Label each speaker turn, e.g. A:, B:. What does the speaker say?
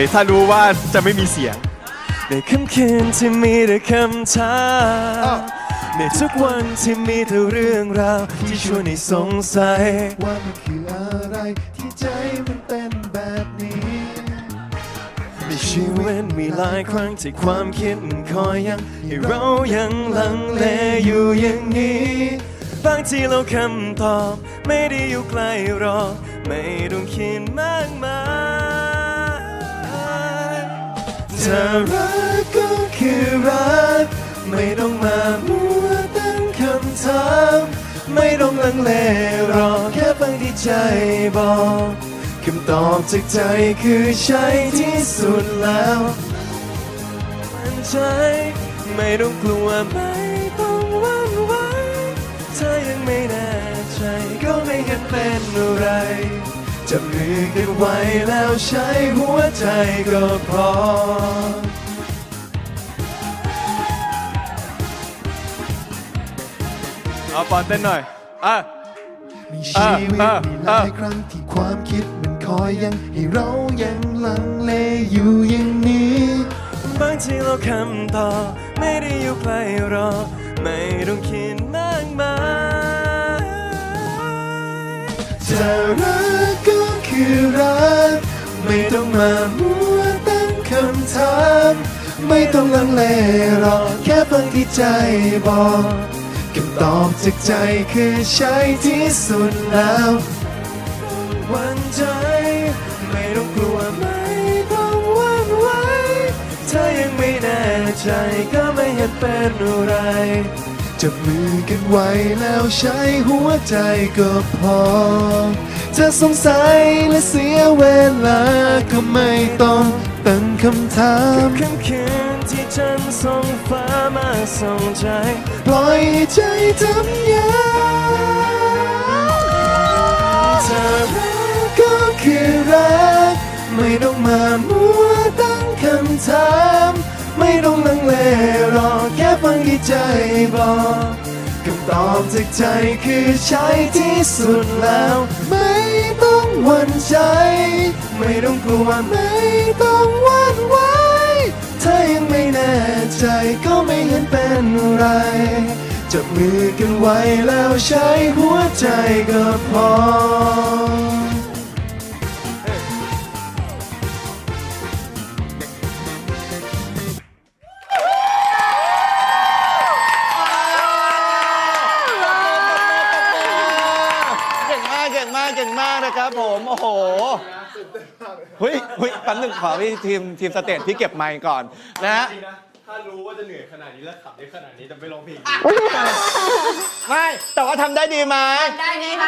A: ยๆถ้ารู้ว่าจะไม่มีเสียง ในค่ำคืนที่มีแต่คำถามในทุกวันที่มีแต่เรื่องราวที่ชวนให้สงสัย
B: ว่ามันคืออะไรที่ใจมันเป็นแบบนี้
A: ในชีวิตมีหลายครั้งที่ความคิดมันคอยยังให้เรายังลังเลอยู่อย่างนี้ บางทีเราคำตอบ ไม่ได้อยู่ใกล้หรอกไม่ต้องคิดมากมายเธอรักก็คือรัก ไม่ต้องมามัวตั้งคำถาม ไม่ต้องลังเลรอแค่ฟังที่ใจบอกคำตอบจากใจคือใช่ที่สุดแล้วมันใจไม่ต้องกลัวไม่ต้องหวั่นไหวถ้ายังไม่แน่ใจก็ไม่เห็นเป็นอะไร จับมือกันไว้แล้วใช้หัวใจก็พอ เอาปอนเต้นหน่อยอะ
B: ในชีวิต
A: อะ
B: มีหลาย
A: อะ
B: ครั้งที่ความคิดมันคอยยัง ให้เรายังลังเลอยู่อย่างนี้
A: บางทีเราคำตอบไม่ได้อยู่ใกลหรอก ไม่ต้องคิดมากมาย จะรักก็ คือรัก ไม่ต้องมามัวตั้งคำถาม ไม่ต้องลังเลหรอกแค่ฟังที่ใจบอกคำตอบจากใจคือใช่ที่สุดแล้ววันใจ ไม่ต้องกลัวไม่ต้องหวั่นไหวถ้ายังไม่แน่ใจก็ไม่เห็นเป็นอะไร
B: จับมือกันไว้แล้วใช้หัวใจก็พอ จะสงสัยและเสียเวลาก็ไม่ต้องตั้งคำถาม
A: ค่ำคืนที่ฉันส่งฟ้ามาส่งใจ
B: ปล่อยใจทำยา
A: เธอรัก
B: ก็คือรัก ไม่ต้องมามัวตั้งคำถาม ใจบอกคำตอบจากใจคือใช่ที่สุดแล้ว ไม่ต้องหวั่นใจ ไม่ต้องกลัวไม่ต้องหวั่นไหวถ้ายังไม่แน่ใจก็ไม่เห็นเป็นไรจับมือกันไว้แล้วใช้หัวใจก็พอ
C: ก่งมากเก่งมากเก่งมากนะครับผมโอ้โหเฮ้ยเฮ้ยแป๊บหนึงขอพี่ทีมทีมสเตจพี่เก็บไมค์ก่อนนะฮะ
A: ถ้ารู้ว่าจะเหนื่อยขนาดนี้แล้วขับได้ขนาดนี้จะไม่ร้องเพลง
C: ไม่ แต่ว่าทำได้ดีไหม
D: ได้ไหม